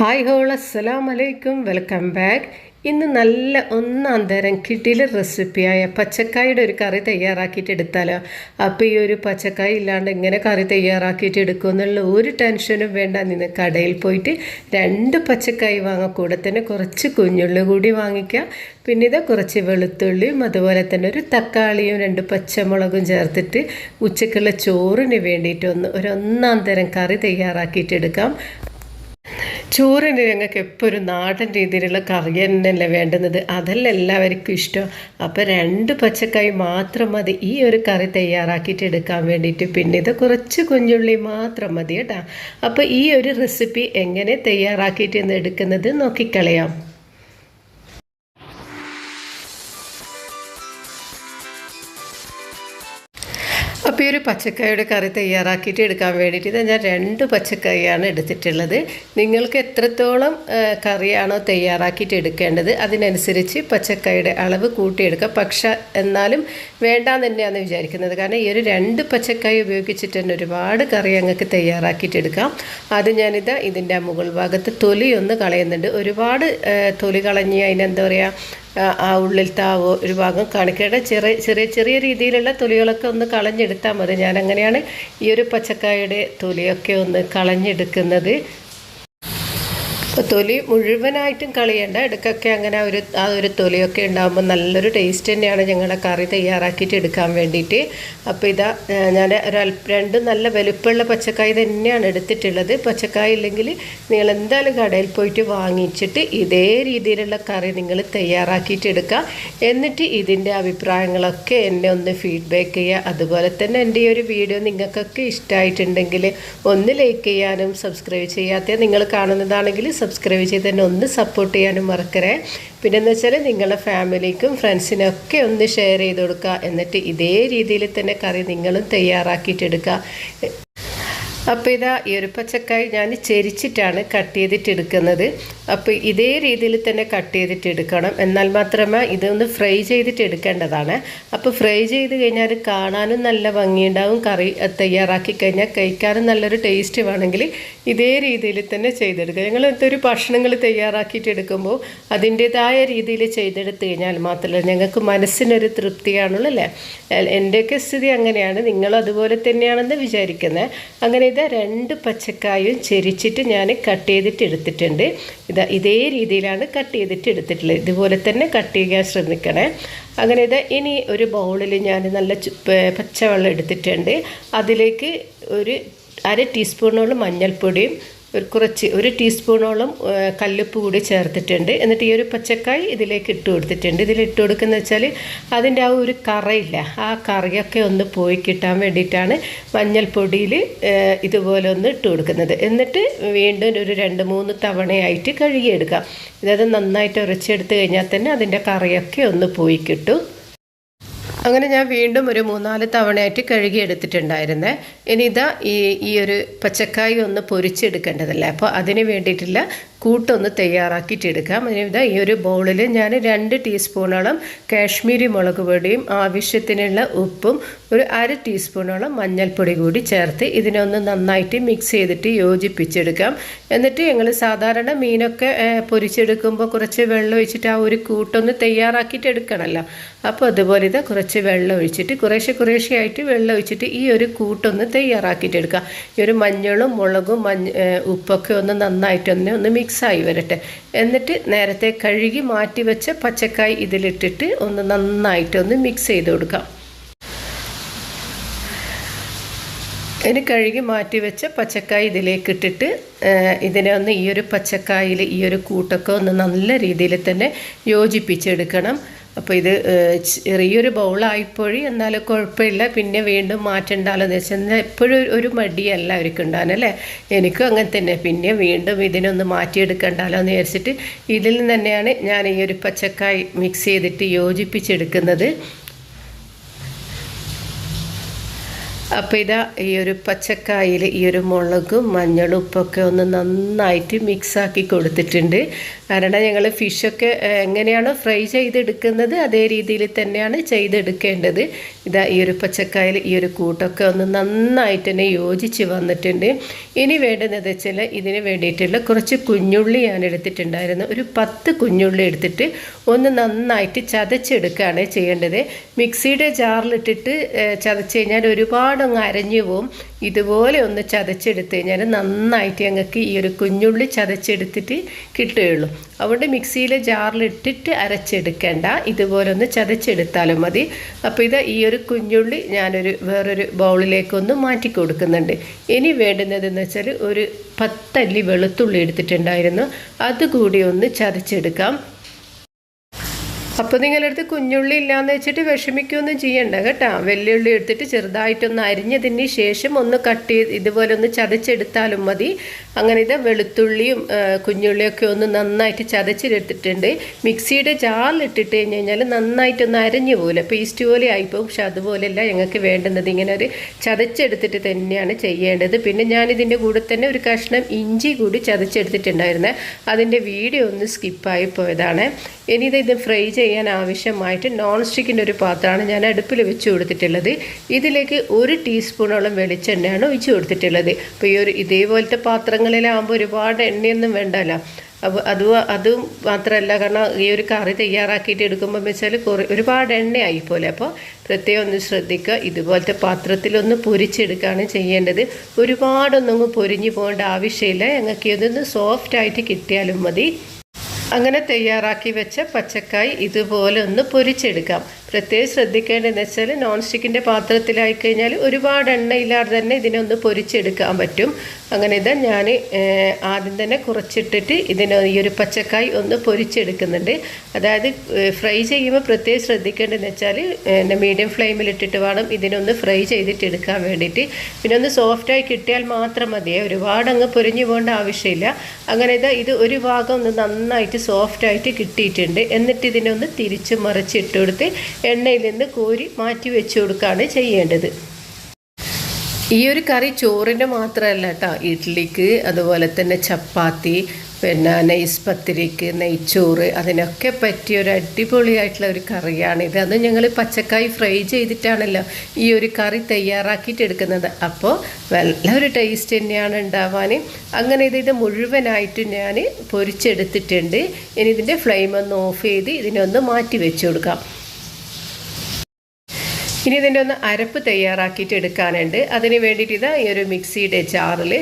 Hi whole അസ്സലാം വലൈക്കും welcome back ഇന്ന് നല്ല ഒന്നാം തരം കിടില റെസിപ്പിയായ പച്ചക്കായുടെ ഒരു കറി തയ്യാറാക്കിയിട്ട് എടുത്താലോ? അപ്പോൾ ഈ ഒരു പച്ചക്കായ ഇല്ലാണ്ട് എങ്ങനെ കറി തയ്യാറാക്കിയിട്ട് എടുക്കുമെന്നുള്ള ഒരു ടെൻഷനും വേണ്ട. നിന്ന് കടയിൽ പോയിട്ട് രണ്ട് പച്ചക്കായ വാങ്ങാം. കൂടെ തന്നെ കുറച്ച് കുഞ്ഞുള്ളി കൂടി വാങ്ങിക്കുക പിന്നെ ഇത് കുറച്ച് വെളുത്തുള്ളിയും അതുപോലെ തന്നെ ഒരു തക്കാളിയും രണ്ട് പച്ചമുളകും ചേർത്തിട്ട് ഉച്ചക്കുള്ള ചോറിന് വേണ്ടിയിട്ട് ഒന്ന് ഒരു ഒന്നാം തരം കറി തയ്യാറാക്കിയിട്ട് എടുക്കാം. ചോറിന് ഞങ്ങൾക്ക് എപ്പോഴും നാടൻ രീതിയിലുള്ള കറി തന്നെയല്ലേ വേണ്ടുന്നത്. അതല്ല എല്ലാവർക്കും ഇഷ്ടം. അപ്പോൾ രണ്ട് പച്ചക്കായി മാത്രം മതി. ഈ ഒരു കറി തയ്യാറാക്കിയിട്ട് എടുക്കാൻ വേണ്ടിയിട്ട്. പിന്നെ ഇത് കുറച്ച് കുഞ്ഞുള്ളി മാത്രം മതി കേട്ടോ. അപ്പോൾ ഈ ഒരു റെസിപ്പി എങ്ങനെ തയ്യാറാക്കിയിട്ട് എടുക്കുന്നത് നോക്കിക്കളയാം. അപ്പോൾ ഈ ഒരു പച്ചക്കായുടെ കറി തയ്യാറാക്കിയിട്ട് എടുക്കാൻ വേണ്ടിയിട്ട് ഞാൻ രണ്ട് പച്ചക്കായാണ് എടുത്തിട്ടുള്ളത്. നിങ്ങൾക്ക് എത്രത്തോളം കറിയാണോ തയ്യാറാക്കിയിട്ട് എടുക്കേണ്ടത് അതിനനുസരിച്ച് പച്ചക്കായുടെ അളവ് കൂട്ടിയെടുക്കുക പക്ഷെ എന്നാലും വേണ്ടാന്ന് തന്നെയാണ് വിചാരിക്കുന്നത്. കാരണം ഈ ഒരു രണ്ട് പച്ചക്കായ ഉപയോഗിച്ചിട്ട് തന്നെ ഒരുപാട് കറി ഞങ്ങൾക്ക് തയ്യാറാക്കിയിട്ട് എടുക്കാം. അത് ഞാനിതാ ഇതിന്റെ മുകൾ ഭാഗത്ത് തൊലി ഒന്ന് കളയുന്നുണ്ട്. ഒരുപാട് തൊലി കളഞ്ഞ് അതിനെന്താ പറയുക ആ, ഉള്ളിലത്തെ ആ ഒരു ഭാഗം കാണിക്കേണ്ട ചെറിയ ചെറിയ ചെറിയ രീതിയിലുള്ള തൊലികളൊക്കെ ഒന്ന് കളഞ്ഞെടുത്താൽ മതി. ഞാൻ അങ്ങനെയാണ് ഈ ഒരു പച്ചക്കായയുടെ തൊലിയൊക്കെ ഒന്ന് കളഞ്ഞെടുക്കുന്നത്. തൊലി മുഴുവനായിട്ടും കളയണ്ട. ഇടയ്ക്കൊക്കെ അങ്ങനെ ഒരു ആ ഒരു തൊലിയൊക്കെ ഉണ്ടാകുമ്പോൾ നല്ലൊരു ടേസ്റ്റ് തന്നെയാണ് ഞങ്ങളുടെ കറി തയ്യാറാക്കിയിട്ട് എടുക്കാൻ വേണ്ടിയിട്ട്. അപ്പോൾ ഇതാ ഞാൻ ഒരല്പ രണ്ട് നല്ല വലുപ്പമുള്ള പച്ചക്കായ തന്നെയാണ് എടുത്തിട്ടുള്ളത്. പച്ചക്കായ ഇല്ലെങ്കിൽ നിങ്ങൾ എന്തായാലും കടയിൽ പോയിട്ട് വാങ്ങിച്ചിട്ട് ഇതേ രീതിയിലുള്ള കറി നിങ്ങൾ തയ്യാറാക്കിയിട്ട് എടുക്കുക. എന്നിട്ട് ഇതിന്റെ അഭിപ്രായങ്ങളൊക്കെ എന്നെ ഒന്ന് ഫീഡ്ബാക്ക് ചെയ്യുക. അതുപോലെ തന്നെ എന്റെ ഈ ഒരു വീഡിയോ നിങ്ങൾക്കൊക്കെ ഇഷ്ടമായിട്ടുണ്ടെങ്കിൽ ഒന്ന് ലൈക്ക് ചെയ്യാനും സബ്സ്ക്രൈബ് ചെയ്യാത്ത നിങ്ങൾ കാണുന്നതാണെങ്കിൽ സബ്സ്ക്രൈബ് ചെയ്ത് തന്നെ ഒന്ന് സപ്പോർട്ട് ചെയ്യാനും മറക്കരുത്. പിന്നെ എന്ന് വെച്ചാൽ നിങ്ങളുടെ ഫാമിലിക്കും ഫ്രണ്ട്സിനൊക്കെ ഒന്ന് ഷെയർ ചെയ്ത് കൊടുക്കുക. എന്നിട്ട് ഇതേ രീതിയിൽ തന്നെ കറി നിങ്ങളും തയ്യാറാക്കിയിട്ടെടുക്കുക അപ്പോൾ ഇതാ ഈ ഒരു പച്ചക്കായ ഞാൻ ചെരിച്ചിട്ടാണ് കട്ട് ചെയ്തിട്ട് എടുക്കുന്നത് അപ്പോൾ ഇതേ രീതിയിൽ തന്നെ കട്ട് ചെയ്തിട്ട് എടുക്കണം എന്നാൽ മാത്രമേ ഇതൊന്ന് ഫ്രൈ ചെയ്തിട്ട് എടുക്കേണ്ടതാണ് അപ്പോൾ ഫ്രൈ ചെയ്ത് കഴിഞ്ഞാൽ കാണാനും നല്ല ഭംഗിയുണ്ടാവും. കറി തയ്യാറാക്കി കഴിഞ്ഞാൽ കഴിക്കാനും നല്ലൊരു ടേസ്റ്റ് വേണമെങ്കിൽ ഇതേ രീതിയിൽ തന്നെ ചെയ്തെടുക്കുക. ഞങ്ങൾ എന്തൊരു ഭക്ഷണങ്ങൾ തയ്യാറാക്കിയിട്ട് എടുക്കുമ്പോൾ അതിന്റേതായ രീതിയിൽ ചെയ്തെടുത്ത് കഴിഞ്ഞാൽ മാത്രമല്ല ഞങ്ങൾക്ക് മനസ്സിനൊരു തൃപ്തിയാണുള്ളൂ അല്ലേ? എന്റെയൊക്കെ സ്ഥിതി അങ്ങനെയാണ്. നിങ്ങളും അതുപോലെ തന്നെയാണെന്ന് വിചാരിക്കുന്നത്. അങ്ങനെ ഇതാ രണ്ട് പച്ചക്കായും ചെരിച്ചിട്ട് ഞാൻ കട്ട് ചെയ്തിട്ട് എടുത്തിട്ടുണ്ട്. ഇതാ ഇതേ രീതിയിലാണ് കട്ട് ചെയ്തിട്ട് എടുത്തിട്ടുള്ളത്. ഇതുപോലെ തന്നെ കട്ട് ചെയ്യാൻ ശ്രമിക്കണേ. അങ്ങനെ ഇതാ ഇനി ഒരു ബൗളിൽ ഞാൻ നല്ല പച്ചവെള്ളം എടുത്തിട്ടുണ്ട്. അതിലേക്ക് ഒരു അര ടീസ്പൂണോളം മഞ്ഞൾപ്പൊടിയും ഒരു കുറച്ച് ഒരു ടീസ്പൂണോളം കല്ലുപ്പ് കൂടി ചേർത്തിട്ടുണ്ട്. എന്നിട്ട് ഈ ഒരു പച്ചക്കായ് ഇതിലേക്ക് ഇട്ട് കൊടുത്തിട്ടുണ്ട്. ഇതിൽ ഇട്ട് കൊടുക്കുന്ന വെച്ചാൽ അതിന്റെ ആ ഒരു കറയില്ല. ആ കറിയൊക്കെ ഒന്ന് പോയി കിട്ടാൻ വേണ്ടിയിട്ടാണ് മഞ്ഞൾപ്പൊടിയിൽ ഇതുപോലെ ഒന്ന് ഇട്ട് കൊടുക്കുന്നത്. എന്നിട്ട് വീണ്ടും ഒരു രണ്ട് മൂന്ന് തവണയായിട്ട് കഴുകിയെടുക്കാം. ഇതത് നന്നായിട്ട് ഉരച്ചെടുത്ത് കഴിഞ്ഞാൽ തന്നെ അതിന്റെ കറിയൊക്കെ ഒന്ന് പോയി കിട്ടും. അങ്ങനെ ഞാൻ വീണ്ടും ഒരു മൂന്നാൽ തവണയായിട്ട് കഴുകി എടുത്തിട്ടുണ്ടായിരുന്നേ. ഇനി ഇതാ ഈ ഈ ഒരു പച്ചക്കായ ഒന്ന് പൊരിച്ചെടുക്കേണ്ടതല്ലേ? അപ്പോൾ അതിന് വേണ്ടിയിട്ടുള്ള കൂട്ടൊന്ന് തയ്യാറാക്കിയിട്ട് എടുക്കാം അതിന് ഇതാ ഈ ഒരു ബൗളിൽ ഞാൻ രണ്ട് ടീസ്പൂണോളം കാശ്മീരി മുളക് പൊടിയും ആവശ്യത്തിനുള്ള ഉപ്പും ഒരു അര ടീസ്പൂണോളം മഞ്ഞൾപ്പൊടി കൂടി ചേർത്ത് ഇതിനൊന്ന് നന്നായിട്ട് മിക്സ് ചെയ്തിട്ട് യോജിപ്പിച്ചെടുക്കാം. എന്നിട്ട് ഞങ്ങൾ സാധാരണ മീനൊക്കെ പൊരിച്ചെടുക്കുമ്പോൾ കുറച്ച് വെള്ളം ഒഴിച്ചിട്ട് ആ ഒരു കൂട്ടൊന്ന് തയ്യാറാക്കിയിട്ട് എടുക്കണമല്ലോ അപ്പോൾ അതുപോലെ ഇതാ കുറച്ച് വെള്ളം ഒഴിച്ചിട്ട് കുറേശ്ശെ കുറേശ്ശെ ആയിട്ട് വെള്ളം ഒഴിച്ചിട്ട് ഈ ഒരു കൂട്ടൊന്ന് തയ്യാറാക്കിയിട്ട് എടുക്കുക ഈ ഒരു മഞ്ഞളും മുളകും മഞ്ഞ ഉപ്പൊക്കെ ഒന്ന് നന്നായിട്ടൊന്ന് ഒന്ന് മിക്സായി വരട്ടെ. എന്നിട്ട് നേരത്തെ കഴുകി മാറ്റി വെച്ച പച്ചക്കായ് ഇതിലിട്ടിട്ട് ഒന്ന് നന്നായിട്ട് ഒന്ന് മിക്സ് ചെയ്ത് കൊടുക്കാം. ഇനി കഴുകി മാറ്റി വെച്ച പച്ചക്കായ് ഇതിലേക്ക് ഇട്ടിട്ട് ഇതിനെ ഒന്ന് ഈ ഒരു പച്ചക്കായിൽ ഈ ഒരു കൂട്ടൊക്കെ ഒന്ന് നല്ല രീതിയിൽ തന്നെ യോജിപ്പിച്ചെടുക്കണം. അപ്പോൾ ഇത് ചെറിയൊരു ബൗളായിപ്പോഴി എന്നാലും കുഴപ്പമില്ല. പിന്നെ വീണ്ടും മാറ്റണ്ടാലോ എന്ന് വെച്ചാൽ എപ്പോഴും ഒരു- മടിയല്ല അവർക്ക് ഉണ്ടാകാനല്ലേ എനിക്കും അങ്ങനെ തന്നെ. പിന്നെ വീണ്ടും ഇതിനൊന്ന് മാറ്റിയെടുക്കേണ്ടാലോ എന്ന് വിചാരിച്ചിട്ട് ഇതിൽ തന്നെയാണ് ഞാൻ ഈ ഒരു പച്ചക്കായ് മിക്സ് ചെയ്തിട്ട് യോജിപ്പിച്ചെടുക്കുന്നത്. അപ്പോൾ ഇതാ ഈ ഒരു പച്ചക്കായിൽ ഈ ഒരു മുളകും മഞ്ഞളും ഉപ്പൊക്കെ ഒന്ന് നന്നായിട്ട് മിക്സാക്കി കൊടുത്തിട്ടുണ്ട്. കാരണം ഞങ്ങൾ ഫിഷൊക്കെ എങ്ങനെയാണോ ഫ്രൈ ചെയ്തെടുക്കുന്നത് അതേ രീതിയിൽ തന്നെയാണ് ചെയ്തെടുക്കേണ്ടത്. ഇതാ ഈ ഒരു പച്ചക്കായൽ ഈ ഒരു കൂട്ടൊക്കെ ഒന്ന് നന്നായിട്ട് തന്നെ യോജിച്ച് വന്നിട്ടുണ്ട്. ഇനി വേണ്ടുന്നത് വെച്ചാൽ ഇതിന് വേണ്ടിയിട്ടുള്ള കുറച്ച് കുഞ്ഞുള്ളി ഞാൻ എടുത്തിട്ടുണ്ടായിരുന്നു. ഒരു പത്ത് കുഞ്ഞുള്ളി എടുത്തിട്ട് ഒന്ന് നന്നായിട്ട് ചതച്ചെടുക്കുകയാണ് ചെയ്യേണ്ടത്. മിക്സിയുടെ ജാറിലിട്ടിട്ട് ചതച്ച് കഴിഞ്ഞാൽ ഒരുപാട് അരഞ്ഞു പോവും. ഇതുപോലെ ഒന്ന് ചതച്ചെടുത്ത് കഴിഞ്ഞാൽ നന്നായിട്ട് ഞങ്ങൾക്ക് ഈ ഒരു കുഞ്ഞുള്ളി ചതച്ചെടുത്തിട്ട് കിട്ടുകയുള്ളൂ. അതുകൊണ്ട് മിക്സിയിലെ ജാറിലിട്ടിട്ട് അരച്ചെടുക്കേണ്ട. ഇതുപോലെ ഒന്ന് ചതച്ചെടുത്താലും മതി. അപ്പോൾ ഇത് ഈ ഒരു കുഞ്ഞുള്ളി ഞാനൊരു വേറൊരു ബൗളിലേക്കൊന്ന് മാറ്റി കൊടുക്കുന്നുണ്ട്. ഇനി വേണ്ടുന്നതെന്ന് വെച്ചാൽ ഒരു പത്തല്ലി വെളുത്തുള്ളി എടുത്തിട്ടുണ്ടായിരുന്നു. അതുകൂടി ഒന്ന് ചതച്ചെടുക്കാം. അപ്പോൾ നിങ്ങളുടെ അടുത്ത് കുഞ്ഞുള്ളി ഇല്ലാന്ന് വെച്ചിട്ട് വിഷമിക്കുകയൊന്നും ചെയ്യണ്ട കേട്ടോ. വെല്ലുള്ളി എടുത്തിട്ട് ചെറുതായിട്ടൊന്ന് അരിഞ്ഞതിന് ശേഷം ഒന്ന് കട്ട് ചെയ്ത് ഇതുപോലെ ഒന്ന് ചതച്ചെടുത്താലും മതി. അങ്ങനെ ഇത് വെളുത്തുള്ളിയും കുഞ്ഞുള്ളിയൊക്കെ ഒന്ന് നന്നായിട്ട് ചതച്ചെടുത്തിട്ടുണ്ട്. മിക്സിയുടെ ജാറിലിട്ടിട്ട് കഴിഞ്ഞ് കഴിഞ്ഞാൽ നന്നായിട്ടൊന്ന് അരഞ്ഞു പോലെ പേസ്റ്റ് പോലെ ആയിപ്പോൾ പക്ഷെ അതുപോലെയല്ല ഞങ്ങൾക്ക് വേണ്ടുന്നത്. ഇങ്ങനെ ഒരു ചതച്ചെടുത്തിട്ട് തന്നെയാണ് ചെയ്യേണ്ടത്. പിന്നെ ഞാനിതിന്റെ കൂടെ തന്നെ ഒരു കഷ്ണം ഇഞ്ചി കൂടി ചതച്ചെടുത്തിട്ടുണ്ടായിരുന്നേ. അതിന്റെ വീഡിയോ ഒന്ന് സ്കിപ്പായി പോയതാണ്. ഇനി ഇത് ഫ്രൈ ഫ്രൈ ചെയ്യാൻ ആവശ്യമായിട്ട് നോൺ സ്റ്റിക്കിന്റെ ഒരു പാത്രമാണ് ഞാൻ അടുപ്പിൽ വെച്ച് കൊടുത്തിട്ടുള്ളത്. ഇതിലേക്ക് ഒരു ടീസ്പൂണോളം വെളിച്ചെണ്ണയാണ് ഒഴിച്ച് കൊടുത്തിട്ടുള്ളത്. അപ്പോൾ ഈ ഒരു ഇതേപോലത്തെ പാത്രങ്ങളിലാകുമ്പോൾ ഒരുപാട് എണ്ണയൊന്നും വേണ്ടല്ലോ. അപ്പോൾ അത് അതും മാത്രമല്ല കാരണം ഈ ഒരു കറി തയ്യാറാക്കിയിട്ട് എടുക്കുമ്പോൾ വെച്ചാൽ കുറേ ഒരുപാട് എണ്ണയായി പോലെ അപ്പോൾ പ്രത്യേകം ഒന്ന് ശ്രദ്ധിക്കുക ഇതുപോലത്തെ പാത്രത്തിലൊന്ന് പൊരിച്ചെടുക്കുകയാണ് ചെയ്യേണ്ടത്. ഒരുപാടൊന്നും പൊരിഞ്ഞു പോകേണ്ട ആവശ്യമില്ല. ഞങ്ങൾക്ക് ഇതൊന്ന് സോഫ്റ്റായിട്ട് കിട്ടിയാലും മതി. അങ്ങനെ തയ്യാറാക്കി വെച്ച പച്ചക്കായ് ഇതുപോലെ ഒന്ന് പൊരിച്ചെടുക്കാം. പ്രത്യേകം ശ്രദ്ധിക്കേണ്ടതെന്ന് വെച്ചാൽ നോൺ സ്റ്റിക്കിന്റെ പാത്രത്തിലായി കഴിഞ്ഞാൽ ഒരുപാട് എണ്ണയില്ലാതെ തന്നെ ഇതിനൊന്ന് പൊരിച്ചെടുക്കാൻ പറ്റും. അങ്ങനെ ഇതാ ഞാൻ ആദ്യം തന്നെ കുറച്ചിട്ടിട്ട് ഇതിന് ഈ ഒരു പച്ചക്കായ് ഒന്ന് പൊരിച്ചെടുക്കുന്നുണ്ട്. അതായത് ഫ്രൈ ചെയ്യുമ്പോൾ പ്രത്യേകം ശ്രദ്ധിക്കേണ്ടതെന്ന് വെച്ചാൽ മീഡിയം ഫ്ലെയിമിലിട്ടിട്ട് വേണം ഇതിനൊന്ന് ഫ്രൈ ചെയ്തിട്ട് എടുക്കാൻ വേണ്ടിയിട്ട്. പിന്നെ ഒന്ന് സോഫ്റ്റായി കിട്ടിയാൽ മാത്രം മതിയേ ഒരുപാട് അങ്ങ് പൊരിഞ്ഞു പോകേണ്ട ആവശ്യമില്ല. അങ്ങനെ ഇതാ ഇത് ഒരു ഭാഗം ഒന്ന് നന്നായിട്ട് സോഫ്റ്റായിട്ട് കിട്ടിയിട്ടുണ്ട്. എന്നിട്ട് ഇതിനൊന്ന് തിരിച്ച് മറിച്ചിട്ട് കൊടുത്ത് എണ്ണയിൽ നിന്ന് കോരി മാറ്റി വെച്ച് കൊടുക്കുകയാണ് ചെയ്യേണ്ടത്. ഈ ഒരു കറി ചോറിന്റെ മാത്രമല്ല കേട്ടോ. ഇഡ്ഡലിക്ക് അതുപോലെ തന്നെ ചപ്പാത്തി പിന്നെ നെയ്സ് പത്തിരിക്ക് നെയ്ച്ചോറ് അതിനൊക്കെ പറ്റിയ ഒരു അടിപൊളിയായിട്ടുള്ള ഒരു കറിയാണിത്. അത് ഞങ്ങൾ പച്ചക്കായ് ഫ്രൈ ചെയ്തിട്ടാണല്ലോ ഈ ഒരു കറി തയ്യാറാക്കിയിട്ട് എടുക്കുന്നത്. അപ്പോൾ നല്ലൊരു ടേസ്റ്റ് തന്നെയാണ് ഉണ്ടാവാൻ. അങ്ങനെ ഇത് ഇത് മുഴുവനായിട്ട് ഞാൻ പൊരിച്ചെടുത്തിട്ടുണ്ട്. ഇനി ഇതിന്റെ ഫ്ലെയിം ഒന്ന് ഓഫ് ചെയ്ത് ഇതിനൊന്ന് മാറ്റി വെച്ച് കൊടുക്കാം. ഇനി ഇതിന്റെ ഒന്ന് അരപ്പ് തയ്യാറാക്കിയിട്ട് എടുക്കാനുണ്ട്. അതിന് വേണ്ടിയിട്ട് ഇതാ ഈ ഒരു മിക്സിയുടെ ജാറിൽ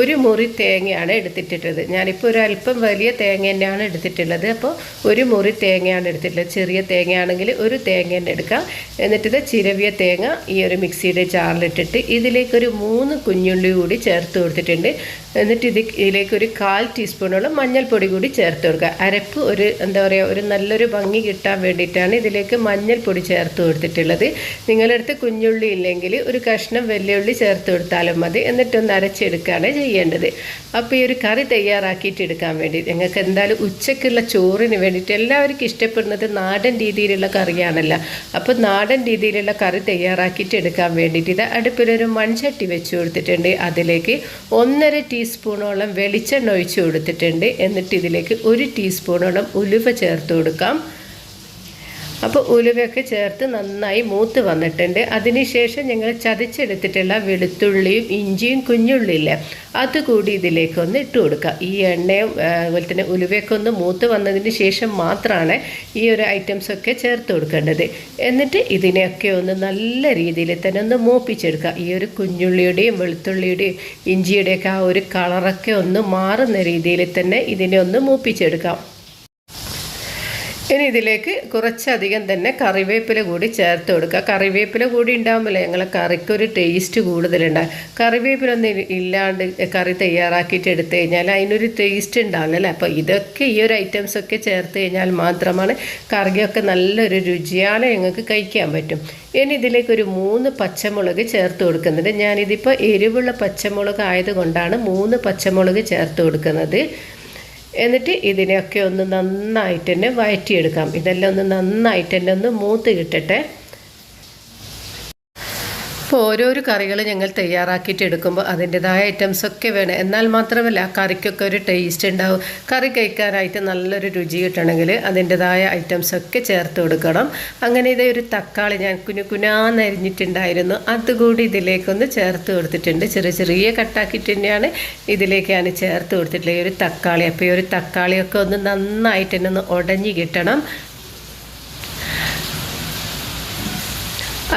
ഒരു മുറി തേങ്ങയാണ് എടുത്തിട്ടുള്ളത് ഞാനിപ്പോൾ ഒരു അല്പം വലിയ തേങ്ങ തന്നെയാണ് എടുത്തിട്ടുള്ളത്. അപ്പോൾ ഒരു മുറി തേങ്ങയാണ് എടുത്തിട്ടുള്ളത്. ചെറിയ തേങ്ങയാണെങ്കിൽ ഒരു തേങ്ങ തന്നെ എടുക്കാം. എന്നിട്ടിത് ചിരവിയ തേങ്ങ ഈ ഒരു മിക്സിയുടെ ജാറിലിട്ടിട്ട് ഇതിലേക്കൊരു മൂന്ന് കുഞ്ഞുള്ളി കൂടി ചേർത്ത് കൊടുത്തിട്ടുണ്ട്. എന്നിട്ട് ഇത് ഇതിലേക്ക് ഒരു കാൽ ടീസ്പൂണോളം മഞ്ഞൾപ്പൊടി കൂടി ചേർത്ത് കൊടുക്കുക. അരപ്പ് ഒരു എന്താ പറയുക ഒരു നല്ലൊരു ഭംഗി കിട്ടാൻ വേണ്ടിയിട്ടാണ് ഇതിലേക്ക് മഞ്ഞൾപ്പൊടി ചേർത്ത് കൊടുത്തിട്ടുള്ളത്. നിങ്ങളടുത്ത് കുഞ്ഞുള്ളി ഇല്ലെങ്കിൽ ഒരു കഷ്ണം വെല്ലുള്ളി ചേർത്ത് കൊടുത്താലും മതി. എന്നിട്ടൊന്ന് അരച്ചെടുക്കുകയാണ് ചെയ്യേണ്ടത്. അപ്പോൾ ഈ ഒരു കറി തയ്യാറാക്കിയിട്ട് എടുക്കാൻ വേണ്ടി. ഞങ്ങൾക്ക് എന്തായാലും ഉച്ചക്കുള്ള ചോറിന് വേണ്ടിയിട്ട് എല്ലാവർക്കും ഇഷ്ടപ്പെടുന്നത് നാടൻ രീതിയിലുള്ള കറിയാണല്ലോ. അപ്പോൾ നാടൻ രീതിയിലുള്ള കറി തയ്യാറാക്കിയിട്ട് എടുക്കാൻ വേണ്ടിയിട്ട് ഇത് അടുപ്പിലൊരു മൺചട്ടി വെച്ച് കൊടുത്തിട്ടുണ്ട്. അതിലേക്ക് ഒന്നര ടീസ്പൂണോളം വെളിച്ചെണ്ണ ഒഴിച്ച് കൊടുത്തിട്ടുണ്ട്. എന്നിട്ട് ഇതിലേക്ക് ഒരു ടീസ്പൂണോളം ഉലുവ ചേർത്ത് കൊടുക്കാം. അപ്പോൾ ഉലുവയൊക്കെ ചേർത്ത് നന്നായി മൂത്ത് വന്നിട്ടുണ്ട്. അതിനുശേഷം ഞങ്ങൾ ചതച്ചെടുത്തിട്ടുള്ള വെളുത്തുള്ളിയും ഇഞ്ചിയും കുഞ്ഞുള്ളിയില്ല അതുകൂടി ഇതിലേക്കൊന്ന് ഇട്ട് കൊടുക്കുക. ഈ എണ്ണയും അതുപോലെ തന്നെ ഉലുവയൊക്കെ ഒന്ന് മൂത്ത് വന്നതിന് ശേഷം മാത്രമാണ് ഈ ഒരു ഐറ്റംസൊക്കെ ചേർത്ത് കൊടുക്കേണ്ടത്. എന്നിട്ട് ഇതിനെയൊക്കെ ഒന്ന് നല്ല രീതിയിൽ തന്നെ ഒന്ന് മൂപ്പിച്ചെടുക്കുക. ഈ ഒരു കുഞ്ഞുള്ളിയുടെയും വെളുത്തുള്ളിയുടെയും ഇഞ്ചിയുടെയൊക്കെ ആ ഒരു കളറൊക്കെ ഒന്ന് മാറുന്ന രീതിയിൽ തന്നെ ഇതിനെ ഒന്ന് മൂപ്പിച്ചെടുക്കാം. ഇനി ഇതിലേക്ക് കുറച്ചധികം തന്നെ കറിവേപ്പില കൂടി ചേർത്ത് കൊടുക്കുക. കറിവേപ്പില കൂടി ഉണ്ടാകുമ്പോൾ ഞങ്ങളെ കറിക്കൊരു ടേസ്റ്റ് കൂടുതലുണ്ടാകും കറിവേപ്പില ഒന്നും ഇല്ലാണ്ട് കറി തയ്യാറാക്കിയിട്ട് എടുത്തു കഴിഞ്ഞാൽ അതിനൊരു ടേസ്റ്റ് ഉണ്ടാവില്ല അപ്പോൾ ഇതൊക്കെ ഈ ഒരു ഐറ്റംസൊക്കെ ചേർത്ത് കഴിഞ്ഞാൽ മാത്രമാണ് കറിയൊക്കെ നല്ലൊരു രുചിയാണ് ഞങ്ങൾക്ക് കഴിക്കാൻ പറ്റും. ഇനി ഇതിലേക്ക് ഒരു മൂന്ന് പച്ചമുളക് ചേർത്ത് കൊടുക്കുന്നുണ്ട്. ഞാനിതിപ്പോൾ എരിവുള്ള പച്ചമുളക് ആയതുകൊണ്ടാണ് മൂന്ന് പച്ചമുളക് ചേർത്ത് കൊടുക്കുന്നത്. എന്നിട്ട് ഇതിനെയൊക്കെ ഒന്ന് നന്നായിട്ട് തന്നെ വഴറ്റിയെടുക്കാം ഇതെല്ലാം ഒന്ന് നന്നായിട്ട് തന്നെ ഒന്ന് മൂത്ത് കിട്ടട്ടെ. അപ്പോൾ ഓരോരോ കറികൾ ഞങ്ങൾ തയ്യാറാക്കിയിട്ട് എടുക്കുമ്പോൾ അതിന്റെതായ ഐറ്റംസ് ഒക്കെ വേണം. എന്നാൽ മാത്രമല്ല കറിക്കൊക്കെ ഒരു ടേസ്റ്റ് ഉണ്ടാവും. കറി കഴിക്കാനായിട്ട് നല്ലൊരു രുചി കിട്ടണമെങ്കിൽ അതിന്റെതായ ഐറ്റംസ് ഒക്കെ ചേർത്ത് കൊടുക്കണം. അങ്ങനെ ഇതേ ഒരു തക്കാളി ഞാൻ കുഞ്ഞു കുനാന്നരിഞ്ഞിട്ടുണ്ടായിരുന്നു അതുകൂടി ഇതിലേക്കൊന്ന് ചേർത്ത് കൊടുത്തിട്ടുണ്ട്. ചെറിയ ചെറിയ കട്ടാക്കിയിട്ട് തന്നെയാണ് ഇതിലേക്ക് ഞാൻ ചേർത്ത് കൊടുത്തിട്ടുള്ളത്. ഒരു തക്കാളി. അപ്പോൾ ഈ ഒരു തക്കാളിയൊക്കെ ഒന്ന് നന്നായിട്ട് തന്നെ ഒന്ന് ഉടഞ്ഞു കിട്ടണം.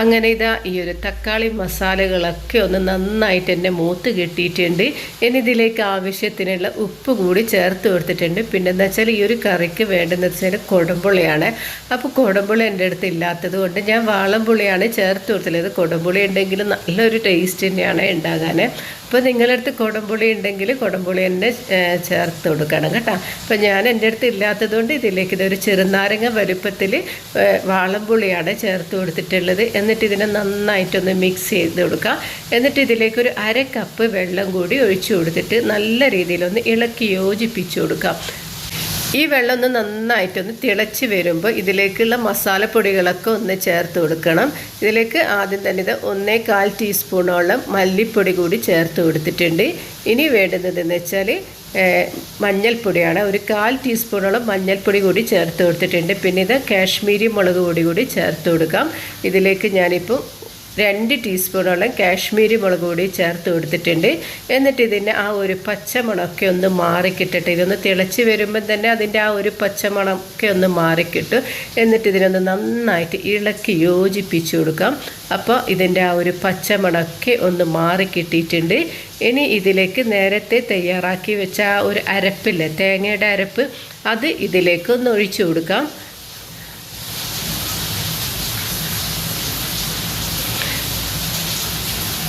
അങ്ങനെ ഇതാ ഈ ഒരു തക്കാളി മസാലകളൊക്കെ ഒന്ന് നന്നായിട്ട് എന്റെ മൂത്ത് കിട്ടിയിട്ടുണ്ട്. ഇനി ഇതിലേക്ക് ആവശ്യത്തിനുള്ള ഉപ്പ് കൂടി ചേർത്ത് കൊടുത്തിട്ടുണ്ട്. പിന്നെ എന്താ വെച്ചാൽ ഈ ഒരു കറിക്ക് വേണ്ടതെന്ന് വെച്ചാൽ കുടംപുളിയാണ്. അപ്പോൾ കുടംപുളി എന്റെ അടുത്ത് ഇല്ലാത്തത് കൊണ്ട് ഞാൻ വാളംപുളിയാണ് ചേർത്ത് കൊടുത്തിട്ടുള്ളത്. കുടംപുളി ഉണ്ടെങ്കിൽ നല്ലൊരു ടേസ്റ്റ് തന്നെയാണ് ഉണ്ടാകാൻ. അപ്പോൾ നിങ്ങളുടെ അടുത്ത് കുടംപുളി ഉണ്ടെങ്കിൽ കുടംപുളി തന്നെ ചേർത്ത് കൊടുക്കണം കേട്ടോ. അപ്പോൾ ഞാൻ എന്റെ അടുത്ത് ഇല്ലാത്തതുകൊണ്ട് ഇതിലേക്ക് ഇതൊരു ചെറുനാരങ്ങ വലുപ്പത്തിൽ വാളംപുളിയാണ് ചേർത്ത് കൊടുത്തിട്ടുള്ളത്. എന്നിട്ട് ഇതിനെ നന്നായിട്ടൊന്ന് മിക്സ് ചെയ്ത് കൊടുക്കുക എന്നിട്ട് ഇതിലേക്ക് ഒരു അര കപ്പ് വെള്ളം കൂടി ഒഴിച്ചു കൊടുത്തിട്ട് നല്ല രീതിയിലൊന്ന് ഇളക്കി യോജിപ്പിച്ചു കൊടുക്കാം. ഈ വെള്ളം ഒന്ന് നന്നായിട്ട് ഒന്ന് തിളച്ച് വരുമ്പോൾ ഇതിലേക്കുള്ള മസാലപ്പൊടികളൊക്കെ ഒന്ന് ചേർത്ത് കൊടുക്കണം. ഇതിലേക്ക് ആദ്യം തന്നെ ഇത് ഒന്നേ കാൽ ടീസ്പൂണോളം മല്ലിപ്പൊടി കൂടി ചേർത്ത് കൊടുത്തിട്ടുണ്ട്. ഇനി വേണ്ടുന്നതെന്ന് വെച്ചാൽ മഞ്ഞൾപ്പൊടിയാണ്. ഒരു കാൽ ടീസ്പൂണോളം മഞ്ഞൾപ്പൊടി കൂടി ചേർത്ത് കൊടുത്തിട്ടുണ്ട്. പിന്നെ ഇത് കാശ്മീരി മുളക് പൊടി കൂടി ചേർത്ത് കൊടുക്കാം. ഇതിലേക്ക് ഞാനിപ്പോൾ രണ്ട് ടീസ്പൂണോളം കാശ്മീരി മുളക് പൊടി ചേർത്ത് കൊടുത്തിട്ടുണ്ട്. എന്നിട്ട് ഇതിന്റെ ആ ഒരു പച്ചമുളകൊക്കെ ഒന്ന് മാറിക്കിട്ടിട്ട് ഇതൊന്ന് തിളച്ച് വരുമ്പം തന്നെ അതിന്റെ ആ ഒരു പച്ചമുളകൊക്കെ ഒന്ന് മാറിക്കിട്ടും. എന്നിട്ട് ഇതിനൊന്ന് നന്നായിട്ട് ഇളക്കി യോജിപ്പിച്ച് കൊടുക്കാം. അപ്പോൾ ഇതിന്റെ ആ ഒരു പച്ചമുളകൊക്കെ ഒന്ന് മാറിക്കിട്ടിയിട്ടുണ്ട് ഇനി ഇതിലേക്ക് നേരത്തെ തയ്യാറാക്കി വെച്ച ആ ഒരു അരപ്പില്ലേ തേങ്ങയുടെ അരപ്പ് അത് ഇതിലേക്ക് ഒന്ന് ഒഴിച്ചു കൊടുക്കാം.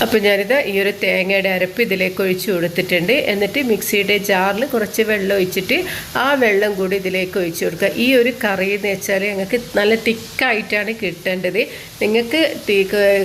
അപ്പോൾ ഞാനിത് ഈ ഒരു തേങ്ങയുടെ അരപ്പ് ഇതിലേക്ക് ഒഴിച്ച് കൊടുത്തിട്ടുണ്ട്. എന്നിട്ട് മിക്സിയുടെ ജാറിൽ കുറച്ച് വെള്ളം ഒഴിച്ചിട്ട് ആ വെള്ളം കൂടി ഇതിലേക്ക് ഒഴിച്ച് കൊടുക്കുക. ഈ ഒരു കറി എന്ന് വെച്ചാൽ ഞങ്ങൾക്ക് നല്ല തിക്കായിട്ടാണ് കിട്ടേണ്ടത്. നിങ്ങൾക്ക്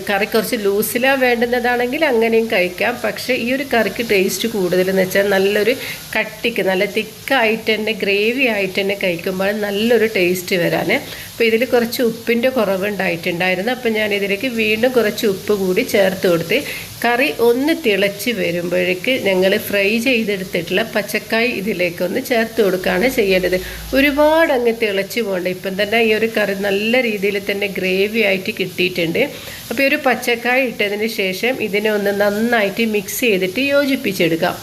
കറി കുറച്ച് ലൂസിലാണ് വേണ്ടുന്നതാണെങ്കിൽ അങ്ങനെയും കഴിക്കാം. പക്ഷേ ഈ ഒരു കറിക്ക് ടേസ്റ്റ് കൂടുതലെന്ന് വെച്ചാൽ നല്ലൊരു കട്ടിക്ക് നല്ല തിക്കായിട്ട് തന്നെ ഗ്രേവി ആയിട്ട് തന്നെ കഴിക്കുമ്പോൾ നല്ലൊരു ടേസ്റ്റ് വരാൻ അപ്പോൾ ഇതിൽ കുറച്ച് ഉപ്പിന്റെ കുറവുണ്ടായിട്ടുണ്ടായിരുന്നു. അപ്പോൾ ഞാൻ ഇതിലേക്ക് വീണ്ടും കുറച്ച് ഉപ്പ് കൂടി ചേർത്ത് കൊടുത്ത് കറി ഒന്ന് തിളച്ച് വരുമ്പോഴേക്ക് ഞങ്ങൾ ഫ്രൈ ചെയ്തെടുത്തിട്ടുള്ള പച്ചക്കായ് ഇതിലേക്കൊന്ന് ചേർത്ത് കൊടുക്കുകയാണ് ചെയ്യേണ്ടത്. ഒരുപാട് അങ്ങ് തിളച്ച് പോകണ്ട. ഇപ്പം തന്നെ ഈ ഒരു കറി നല്ല രീതിയിൽ തന്നെ ഗ്രേവി ആയിട്ട് കിട്ടിയിട്ടുണ്ട്. അപ്പോൾ ഈ ഒരു പച്ചക്കായ് ഇട്ടതിന് ശേഷം ഇതിനെ ഒന്ന് നന്നായിട്ട് മിക്സ് ചെയ്തിട്ട് യോജിപ്പിച്ചെടുക്കാം.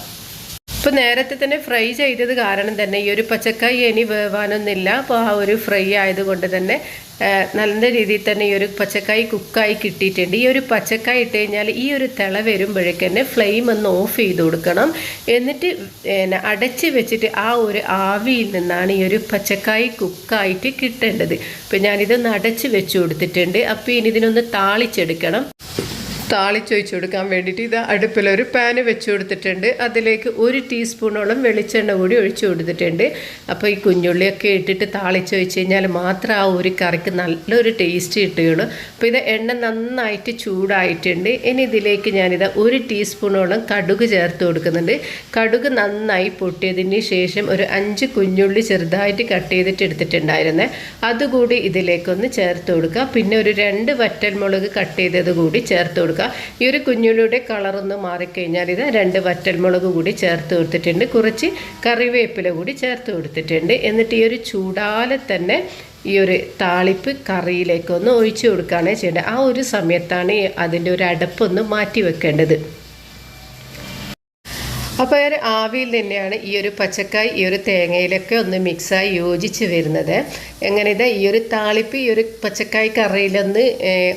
ഇപ്പോൾ നേരത്തെ തന്നെ ഫ്രൈ ചെയ്തത് കാരണം തന്നെ ഈ ഒരു പച്ചക്കായി ഇനി വേവാനൊന്നുമില്ല. അപ്പോൾ ആ ഒരു ഫ്രൈ ആയതുകൊണ്ട് തന്നെ നല്ല രീതിയിൽ തന്നെ ഈ ഒരു പച്ചക്കായി കുക്കായി കിട്ടിയിട്ടുണ്ട്. ഈ ഒരു പച്ചക്കായി ഇട്ട് കഴിഞ്ഞാൽ ഈ ഒരു തിള വരുമ്പോഴേക്ക് തന്നെ ഫ്ലെയിം ഒന്ന് ഓഫ് ചെയ്ത് കൊടുക്കണം. എന്നിട്ട് പിന്നെ അടച്ച് വെച്ചിട്ട് ആ ഒരു ആവിയിൽ നിന്നാണ് ഈ ഒരു പച്ചക്കായി കുക്കായിട്ട് കിട്ടേണ്ടത്. അപ്പോൾ ഞാനിതൊന്ന് അടച്ച് വെച്ച് കൊടുത്തിട്ടുണ്ട്. അപ്പോൾ ഇനി ഇതിനൊന്ന് താളിച്ചെടുക്കണം. താളിച്ചൊഴിച്ച് കൊടുക്കാൻ വേണ്ടിയിട്ട് ഇത് അടുപ്പിലൊരു പാന് വെച്ച് കൊടുത്തിട്ടുണ്ട് അതിലേക്ക് ഒരു ടീസ്പൂണോളം വെളിച്ചെണ്ണ കൂടി ഒഴിച്ചു കൊടുത്തിട്ടുണ്ട് അപ്പോൾ ഈ കുഞ്ഞുള്ളിയൊക്കെ ഇട്ടിട്ട് താളിച്ചൊഴിച്ച് കഴിഞ്ഞാൽ മാത്രം ആ ഒരു കറിക്ക് നല്ലൊരു ടേസ്റ്റ് കിട്ടുകയുള്ളൂ. അപ്പോൾ ഇത് എണ്ണ നന്നായിട്ട് ചൂടായിട്ടുണ്ട്. ഇനി ഇതിലേക്ക് ഞാനിത് ഒരു ടീസ്പൂണോളം കടുക് ചേർത്ത് കൊടുക്കുന്നുണ്ട്. കടുക് നന്നായി പൊട്ടിയതിന് ശേഷം ഒരു അഞ്ച് കുഞ്ഞുള്ളി ചെറുതായിട്ട് കട്ട് ചെയ്തിട്ട് എടുത്തിട്ടുണ്ടായിരുന്നേ. അതുകൂടി ഇതിലേക്കൊന്ന് ചേർത്ത് കൊടുക്കുക. പിന്നെ ഒരു രണ്ട് വറ്റൽമുളക് കട്ട് ചെയ്തത് കൂടി ചേർത്ത് കൊടുക്കുക. ഈ ഒരു കുഞ്ഞുള്ളിയുടെ കളറൊന്ന് മാറിക്കഴിഞ്ഞാൽ ഇത് രണ്ട് വറ്റൽമുളക് കൂടി ചേർത്ത് കൊടുത്തിട്ടുണ്ട്. കുറച്ച് കറിവേപ്പില കൂടി ചേർത്ത് കൊടുത്തിട്ടുണ്ട്. എന്നിട്ട് ഈ ഒരു ചൂടാലെ തന്നെ ഈ ഒരു താളിപ്പ് കറിയിലേക്കൊന്ന് ഒഴിച്ചു കൊടുക്കുകയാണ് ചെയ്യേണ്ടത്. ആ ഒരു സമയത്താണ് അതിന്റെ ഒരു അടപ്പൊന്ന് മാറ്റി വെക്കേണ്ടത്. അപ്പോൾ ഒരു ആവിയിൽ തന്നെയാണ് ഈ ഒരു പച്ചക്കായ് ഈ ഒരു തേങ്ങയിലൊക്കെ ഒന്ന് മിക്സായി യോജിച്ച് വരുന്നത്. എങ്ങനെ ഇതാ ഈ ഒരു താളിപ്പ് ഈ ഒരു പച്ചക്കായ് കറിയിലൊന്ന്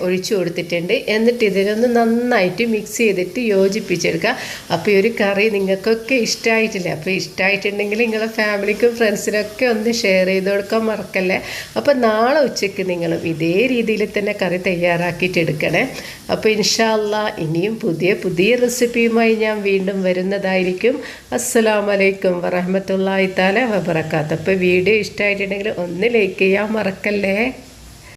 ഒഴിച്ചു കൊടുത്തിട്ടുണ്ട്. എന്നിട്ട് ഇതിനൊന്ന് നന്നായിട്ട് മിക്സ് ചെയ്തിട്ട് യോജിപ്പിച്ചെടുക്കുക. അപ്പോൾ ഈ ഒരു കറി നിങ്ങൾക്കൊക്കെ ഇഷ്ടമായിട്ടില്ല? അപ്പോൾ ഇഷ്ടമായിട്ടുണ്ടെങ്കിൽ നിങ്ങളെ ഫാമിലിക്കും ഫ്രണ്ട്സിനൊക്കെ ഒന്ന് ഷെയർ ചെയ്ത് കൊടുക്കാൻ മറക്കല്ലേ? അപ്പോൾ നാളെ ഉച്ചയ്ക്ക് നിങ്ങളും ഇതേ രീതിയിൽ തന്നെ കറി തയ്യാറാക്കിയിട്ട് എടുക്കണേ. അപ്പോൾ ഇൻഷാല്ല ഇനിയും പുതിയ പുതിയ റെസിപ്പിയുമായി ഞാൻ വീണ്ടും വരുന്നതായിരിക്കും. അസ്സലാമു അലൈക്കും വലൈക്കും താല വബർക്കാത്ത അപ്പോൾ വീഡിയോ ഇഷ്ടമായിട്ടുണ്ടെങ്കിൽ ഒന്ന് ലൈക്ക് ചെയ്യാൻ മറക്കല്ലേ?